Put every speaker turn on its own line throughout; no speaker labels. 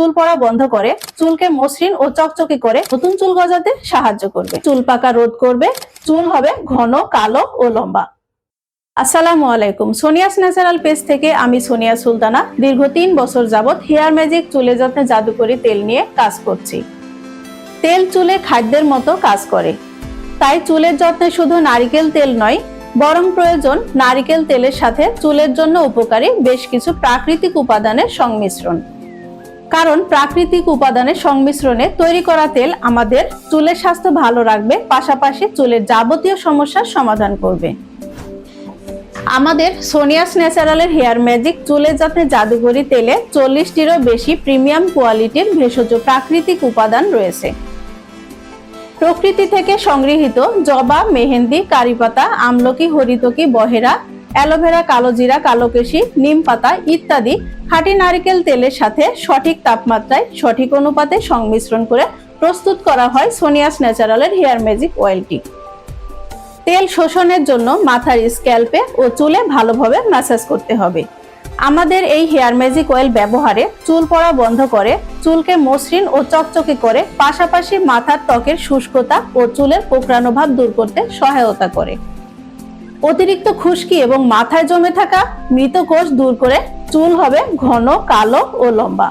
চুল পড়া বন্ধ করে, চুলকে মসৃণ ও চকচকে করে নতুন চুল গজাতে সাহায্য করবে। চুল পাকা রোধ করবে, চুল হবে ঘন, কালো ও লম্বা। আসসালামু আলাইকুম। সোনিয়াস ন্যাচারাল পেজ থেকে আমি সোনিয়া সুলতানা। দীর্ঘ তিন বছর যাবৎ হেয়ার ম্যাজিক চুলে যত্নে জাদুকরি তেল নিয়ে কাজ করছি। তেল চুলে খাদ্যের মতো কাজ করে। তাই চুলের যত্নে শুধু নারিকেল তেল নয়, বরং প্রয়োজন নারিকেল তেলের সাথে চুলের জন্য উপকারী বেশ কিছু প্রাকৃতিক উপাদানের সংমিশ্রণ। কারণ প্রাকৃতিক উপাদানের সংমিশ্রণে তৈরি করা তেল আমাদের চুলের স্বাস্থ্য ভালো রাখবে, পাশাপাশি চুলের যাবতীয় সমস্যার সমাধান করবে। আমাদের সোনিয়াস ন্যাচারালের হেয়ার ম্যাজিক চুলের যত্নে জাদুঘরি তেলে চল্লিশটিরও বেশি প্রিমিয়াম কোয়ালিটির ভেষজ প্রাকৃতিক উপাদান রয়েছে। প্রকৃতি থেকে সংগৃহীত জবা, মেহেন্দি কারিপাতা আমলকি, হরিতকি, বহেরা অ্যালোভেরা, কালো কালোজিরা কালোকেশি নিম পাতা ইত্যাদি খাঁটি নারকেল তেলের সাথে সঠিক তাপমাত্রায় সঠিক অনুপাতে সংমিশ্রণ করে প্রস্তুত করা হয় সোনিয়াস ন্যাচারালের হেয়ার ম্যাজিক অয়েলটি। তেল শোষণের জন্য মাথার স্ক্যাল্পে ও চুলে ভালোভাবে ম্যাসাজ করতে হবে। আমাদের এই হেয়ার ম্যাজিক অয়েল ব্যবহারে চুল পড়া বন্ধ করে, চুলকে মসৃণ ও চকচকে করে, পাশাপাশি মাথার ত্বকের শুষ্কতা ও চুলের কোকড়ানো ভাব দূর করতে সহায়তা করে। অতিরিক্ত খুশকি এবং মাথায় জমে থাকা মৃত কোষ দূর করে চুল হবে ঘন, কালো ও লম্বা।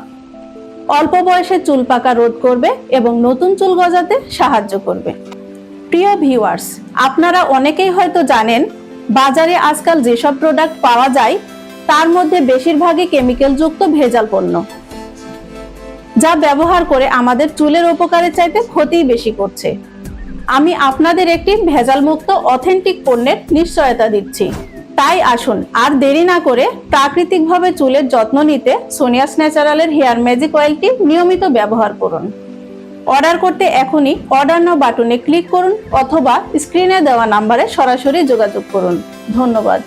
অল্প বয়সে চুল পাকা রোধ করবে এবং নতুন চুল গজাতে সাহায্য করবে। প্রিয় ভিউয়ার্স, আপনারা অনেকেই হয়তো জানেন, বাজারে আজকাল যেসব প্রোডাক্ট পাওয়া যায়, তার মধ্যে বেশিরভাগই কেমিক্যাল যুক্ত ভেজাল পণ্য, যা ব্যবহার করে আমাদের চুলের উপকারের চাইতে ক্ষতিই বেশি করছে। আমি আপনাদের একটি ভেজাল মুক্ত অথেন্টিক পণ্যের নিশ্চয়তা দিচ্ছি। তাই আসুন, আর দেরি না করে প্রাকৃতিকভাবে চুলের যত্ন নিতে সোনিয়াস ন্যাচারালের হেয়ার ম্যাজিক অয়েলটি নিয়মিত ব্যবহার করুন। অর্ডার করতে এখনই অর্ডার নাও বাটনে ক্লিক করুন অথবা স্ক্রিনে দেওয়া নাম্বারে সরাসরি যোগাযোগ করুন। ধন্যবাদ।